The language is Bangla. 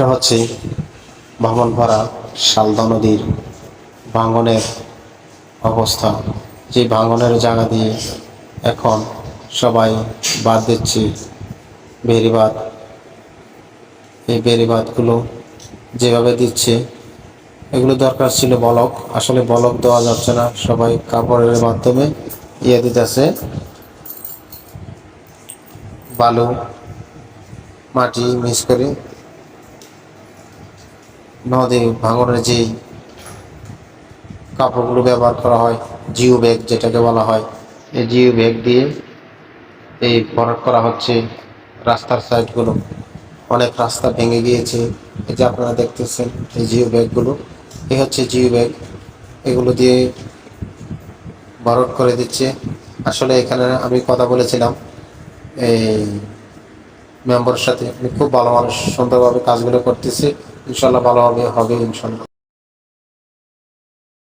এটা হচ্ছে ভাঙনপাড়া শালদা নদীর ভাঙনের অবস্থা। যে ভাঙনের জায়গা দিয়ে এখন সবাই বাদ দিচ্ছে বেড়িবাঁধ। এই বেড়িবাঁধগুলো যেভাবে দিচ্ছে, এগুলো দরকার ছিল বলক। আসলে বলক দেওয়া যাচ্ছে না, সবাই কাপড়ের মাধ্যমে ইয়ে দিতেছে। বালু, মাটি মিক্স করে নদী ভাঙনের যেই কাপড়গুলো ব্যবহার করা হয়, জিও ব্যাগ যেটাকে বলা হয়, এই জিও ব্যাগ দিয়ে এই ভরাট করা হচ্ছে রাস্তার সাইডগুলো। অনেক রাস্তা ভেঙে গিয়েছে। এই যে আপনারা দেখতেছেন এই জিও ব্যাগগুলো, এই হচ্ছে জিও ব্যাগ। এগুলো দিয়ে ভরাট করে দিচ্ছে। আসলে এখানে আমি কথা বলেছিলাম, এই মেম্বারের সাথে। খুব ভালো মানুষ, সুন্দরভাবে কাজগুলো করতেছে। ইনশাল্লাহ ভালোভাবে হবে ইনশাল্লাহ